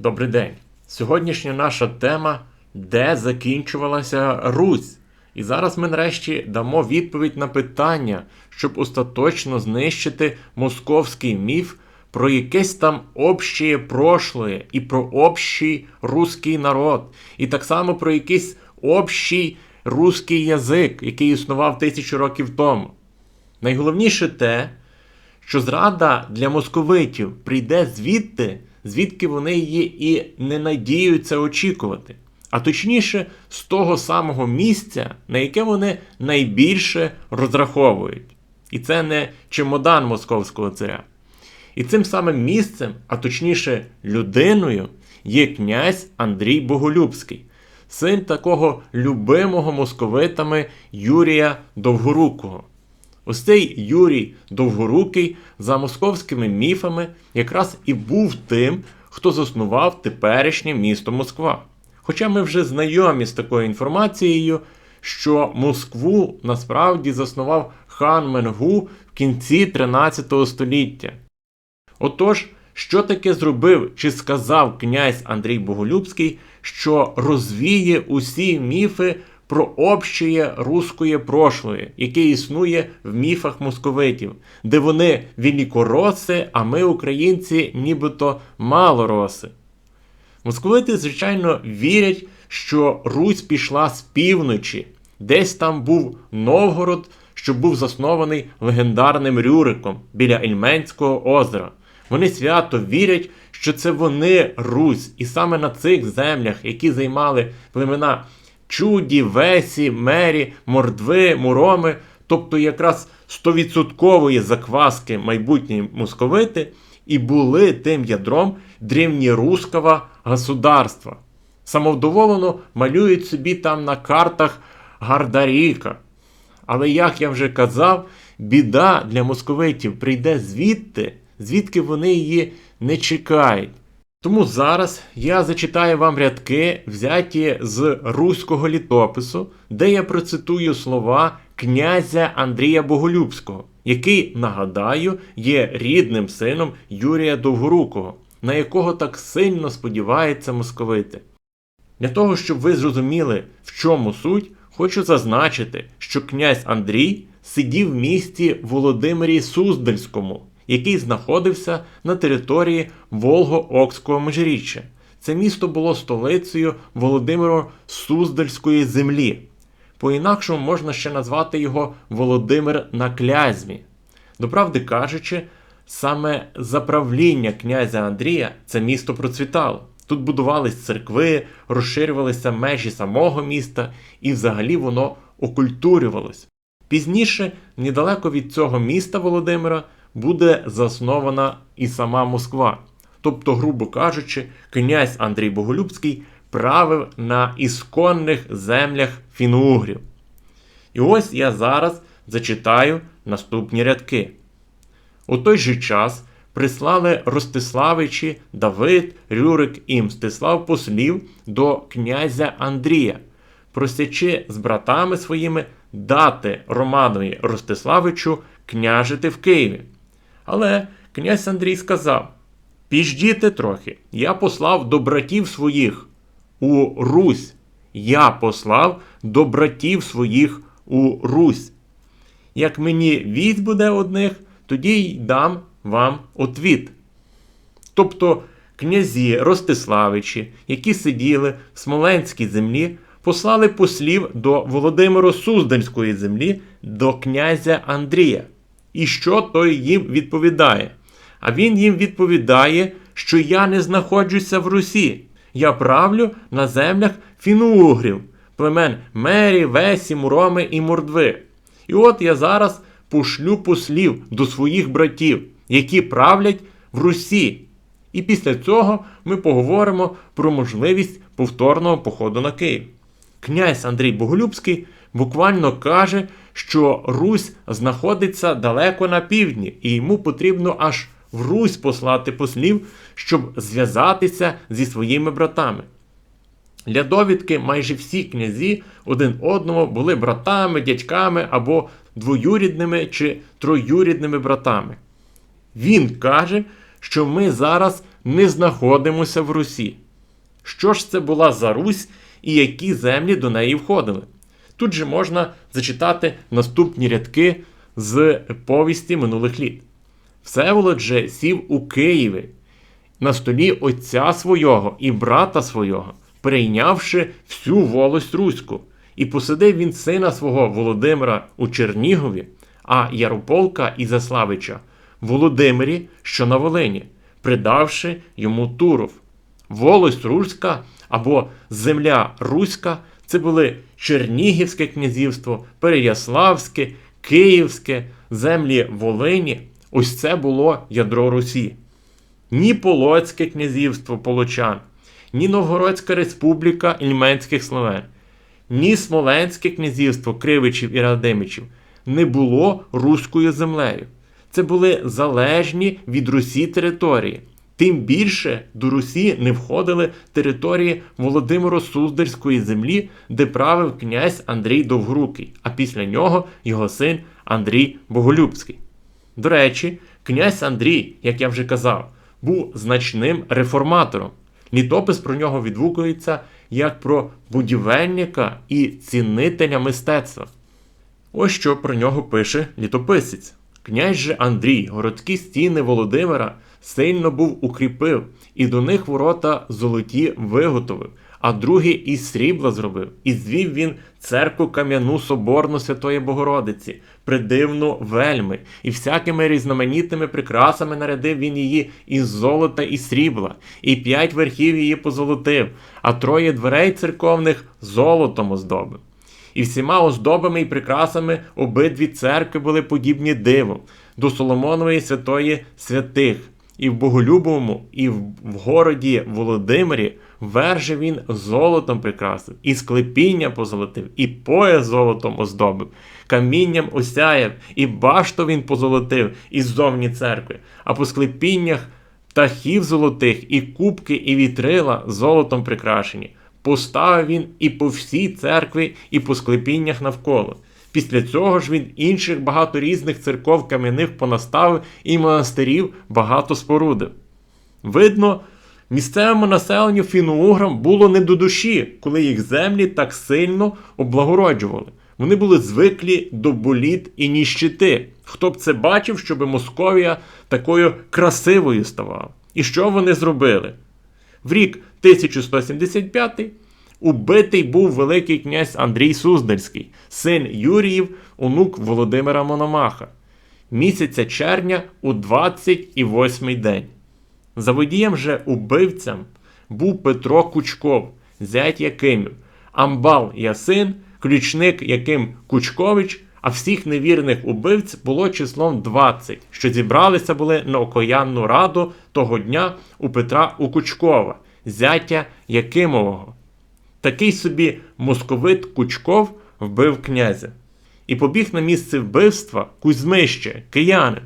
Добрий день. Сьогоднішня наша тема де закінчувалася Русь. І зараз ми нарешті дамо відповідь на питання, щоб остаточно знищити московський міф про якесь там общее прошлое і про общий руський народ, і так само про якийсь общий руський язик, який існував тисячу років тому. Найголовніше те, що зрада для московитів прийде звідти, звідки вони її і не надіються очікувати, а точніше, з того самого місця, на яке вони найбільше розраховують. І це не чемодан московського царя. І цим самим місцем, а точніше людиною, є князь Андрій Боголюбський, син такого любимого московитами Юрія Довгорукого. Ось цей Юрій Довгорукий за московськими міфами якраз і був тим, хто заснував теперішнє місто Москва. Хоча ми вже знайомі з такою інформацією, що Москву насправді заснував хан Менгу в кінці 13 століття. Отож, що таке зробив чи сказав князь Андрій Боголюбський, що розвіє усі міфи про общее русское прошлое, яке існує в міфах московитів, де вони великороси, а ми, українці, нібито малороси. Московити, звичайно, вірять, що Русь пішла з півночі, десь там був Новгород, що був заснований легендарним Рюриком біля Ільменського озера. Вони свято вірять, що це вони Русь, і саме на цих землях, які займали племена Чуді, Весі, Мері, Мордви, Муроми, тобто якраз стовідсоткової закваски майбутньої московити, і були тим ядром древньоруського государства. Самовдоволено малюють собі там на картах Гардаріка. Але, як я вже казав, біда для московитів прийде звідти, звідки вони її не чекають. Тому зараз я зачитаю вам рядки, взяті з руського літопису, де я процитую слова князя Андрія Боголюбського, який, нагадаю, є рідним сином Юрія Довгорукого, на якого так сильно сподіваються московити. Для того, щоб ви зрозуміли, в чому суть, хочу зазначити, що князь Андрій сидів в місті Володимирі Суздальському, який знаходився на території Волго-Окського межиріччя. Це місто було столицею Володимиро Суздальської землі. По-інакшому можна ще назвати його Володимир на Клязьмі. Доправди кажучи, саме за правління князя Андрія це місто процвітало. Тут будувались церкви, розширювалися межі самого міста, і взагалі воно окультурювалось. Пізніше, недалеко від цього міста Володимира, буде заснована і сама Москва. Тобто, грубо кажучи, князь Андрій Боголюбський правив на ісконних землях фінугрів. І ось я зараз зачитаю наступні рядки. У той же час прислали Ростиславичі Давид, Рюрик і Мстислав послів до князя Андрія, просячи з братами своїми дати Романові Ростиславичу княжити в Києві. Але князь Андрій сказав: Піждіте трохи, я послав до братів своїх у Русь. Я послав до братів своїх у Русь. Як мені вість буде одних, тоді й дам вам отвіт. Тобто князі Ростиславичі, які сиділи в Смоленській землі, послали послів до Володимиро Суздальської землі, до князя Андрія. І що той їм відповідає? А він їм відповідає, що я не знаходжуся в Русі. Я правлю на землях фінугрів, племен Мері, Весі, Муроми і Мордви. І от я зараз пошлю послів до своїх братів, які правлять в Русі. І після цього ми поговоримо про можливість повторного походу на Київ. Князь Андрій Боголюбський буквально каже, що Русь знаходиться далеко на півдні, і йому потрібно аж в Русь послати послів, щоб зв'язатися зі своїми братами. Для довідки майже всі князі один одному були братами, дядьками або двоюрідними чи троюрідними братами. Він каже, що ми зараз не знаходимося в Русі. Що ж це була за Русь і які землі до неї входили? Тут же можна зачитати наступні рядки з повісті минулих літ. Всеволод же сів у Києві на столі отця свого і брата свого, прийнявши всю волость Руську, і посадив він сина свого Володимира у Чернігові, а Ярополка і Заславича в Володимирі, що на Волині, придавши йому Туров. Волость Руська або земля Руська це були Чернігівське князівство, Переяславське, Київське, землі Волині. Ось це було ядро Русі. Ні Полоцьке князівство Полочан, ні Новгородська республіка Ільменських Словен, ні Смоленське князівство Кривичів і Радимичів не було руською землею. Це були залежні від Русі території. Тим більше до Русі не входили території Володимиро Суздальської землі, де правив князь Андрій Довгрукий, а після нього його син Андрій Боголюбський. До речі, князь Андрій, як я вже казав, був значним реформатором. Літопис про нього відгукується як про будівельника і цінителя мистецтва. Ось що про нього пише літописець. Князь же Андрій, городські стіни Володимира сильно був укріпив, і до них ворота золоті виготовив, а другі із срібла зробив, і звів він церкву кам'яну соборну Святої Богородиці, придивну вельми, і всякими різноманітними прикрасами нарядив він її із золота і срібла, і п'ять верхів її позолотив, а троє дверей церковних золотом оздобив. І всіма оздобами і прикрасами обидві церкви були подібні диву до Соломонової святої святих, і в Боголюбовому, і в, городі Володимирі верже він золотом прикрасив, і склепіння позолотив, і пояс золотом оздобив, камінням осяяв, і башту він позолотив із зовні церкви, а по склепіннях птахів золотих, і кубки, і вітрила золотом прикрашені. Поставив він і по всій церкві, і по склепіннях навколо. Після цього ж він інших багато різних церков кам'яних понаставив і монастирів багато спорудив. Видно, місцевому населенню фіноуграм було не до душі, коли їх землі так сильно облагороджували. Вони були звиклі до боліт і ніщити. Хто б це бачив, щоб Московія такою красивою ставала? І що вони зробили? В рік 1175 убитий був Великий князь Андрій Суздальський, син Юріїв, онук Володимира Мономаха, місяця червня у 28 день. Заводієм же убивцям був Петро Кучков, зять Якимів, Амбал Ясин, ключник Яким Кучкович, а всіх невірних убивць було числом 20, що зібралися були на окоянну раду того дня у Петра Укучкова, зятя Якимового. Такий собі московит Кучков вбив князя. І побіг на місце вбивства Кузьмище, киянин.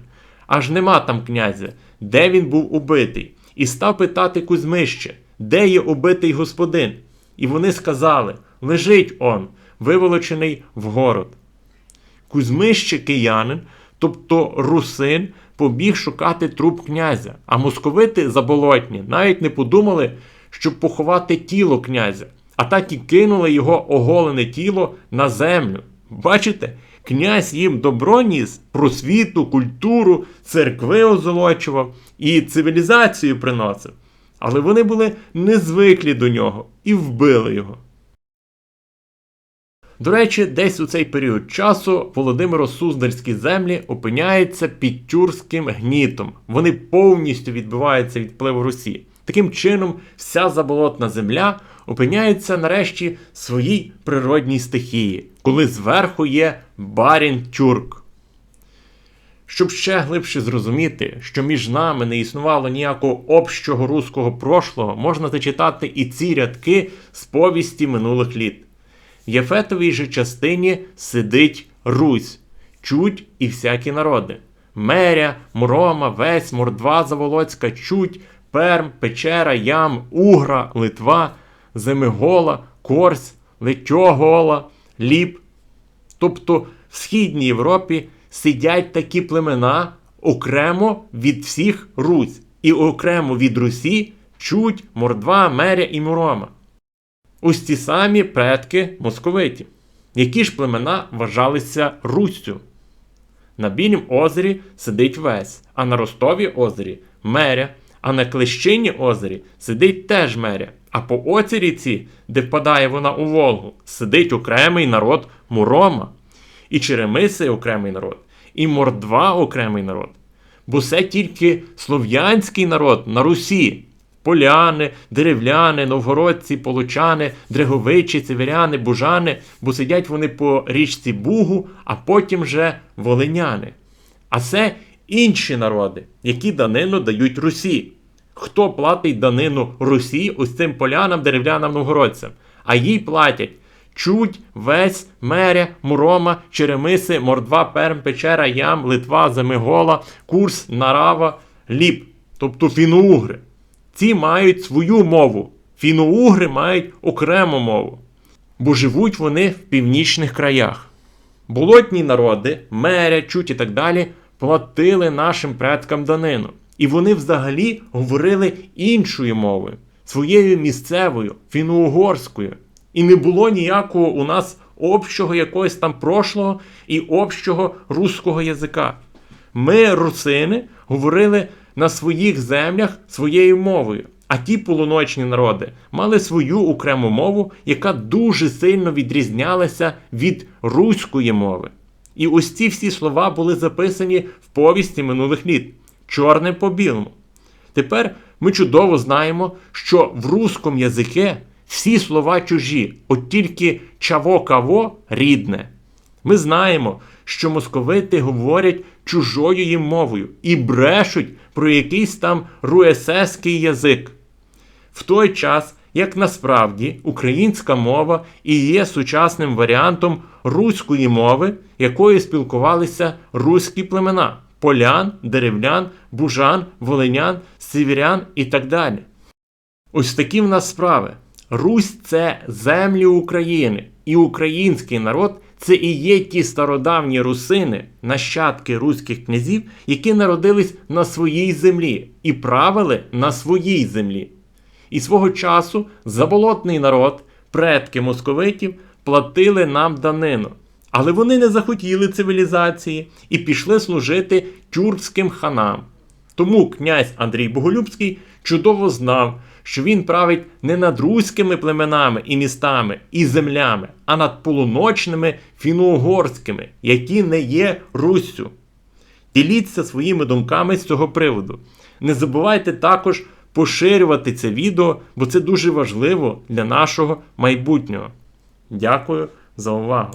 Аж нема там князя, де він був убитий, і став питати Кузьмище, де є убитий господин. І вони сказали: лежить он, виволочений в город. Кузьмище киянин, тобто русин, побіг шукати труп князя, а московити заболотні навіть не подумали, щоб поховати тіло князя, а так і кинули його оголене тіло на землю. Бачите, князь їм добро ніс, просвіту, культуру, церкви озолочував і цивілізацію приносив. Але вони були незвиклі до нього і вбили його. До речі, десь у цей період часу Володимиро Суздальські землі опиняються під тюркським гнітом. Вони повністю відбиваються від впливу Русі. Таким чином, вся заболотна земля опиняється нарешті своїй природній стихії, коли зверху є барін тюрк. Щоб ще глибше зрозуміти, що між нами не існувало ніякого общого руського прошлого, можна зачитати і ці рядки з повісті минулих літ. В Єфетовій же частині сидить Русь, чуть і всякі народи. Меря, Мурома, Весь, Мордва Заволоцька, Чуть, Перм, Печера, Ям, Угра, Литва, Земигола, Корсь, Летьогола, Ліп. Тобто в Східній Європі сидять такі племена окремо від всіх Русь. і окремо від Русі чуть, мордва, меря і мурома. Ось ті самі предки московитів, які ж племена вважалися Руссю. На Білім озері сидить Весь, а на Ростові озері Меря, а на Клещині озері сидить теж Меря, а по оцій ріці, де впадає вона у Волгу, сидить окремий народ Мурома, і Черемиси окремий народ, і Мордва окремий народ. Бо це тільки слов'янський народ на Русі. Поляни, деревляни, новгородці, получани, дреговичі, цивіряни, бужани, бо сидять вони по річці Бугу, а потім же волиняни. А це інші народи, які данину дають Русі. Хто платить данину Русі ось цим полянам, деревлянам, новгородцям? А їй платять Чуть, Весь, Меря, Мурома, Черемиси, Мордва, Перм, Печера, Ям, Литва, Замигола, Курс, Нарава, Ліп, тобто фіноугри. Ці мають свою мову. Фіноугри мають окрему мову, бо живуть вони в північних краях. Болотні народи, меря, чуть і так далі, платили нашим предкам данину. І вони взагалі говорили іншою мовою, своєю місцевою, фіноугорською. І не було ніякого у нас общого якогось там прошлого і общого руського язика. Ми, русини, говорили на своїх землях своєю мовою. А ті полуночні народи мали свою окрему мову, яка дуже сильно відрізнялася від руської мови. І ось ці всі слова були записані в повісті минулих літ, чорне по білому. Тепер ми чудово знаємо, що в русском язике всі слова чужі, от тільки чаво-каво рідне. Ми знаємо, що московити говорять чужою їм мовою і брешуть про якийсь там руесеський язик. В той час, як насправді українська мова і є сучасним варіантом руської мови, якою спілкувалися руські племена полян, деревлян, бужан, волинян, сивірян і так далі. Ось такі в нас справи. Русь це землі України, і український народ це і є ті стародавні русини, нащадки руських князів, які народились на своїй землі і правили на своїй землі. І свого часу заболотний народ, предки московитів, платили нам данину. Але вони не захотіли цивілізації і пішли служити тюркським ханам. Тому князь Андрій Боголюбський чудово знав, що він править не над руськими племенами і містами і землями, а над полуночними фіноугорськими, які не є Руссю. Діліться своїми думками з цього приводу. Не забувайте також поширювати це відео, бо це дуже важливо для нашого майбутнього. Дякую за увагу!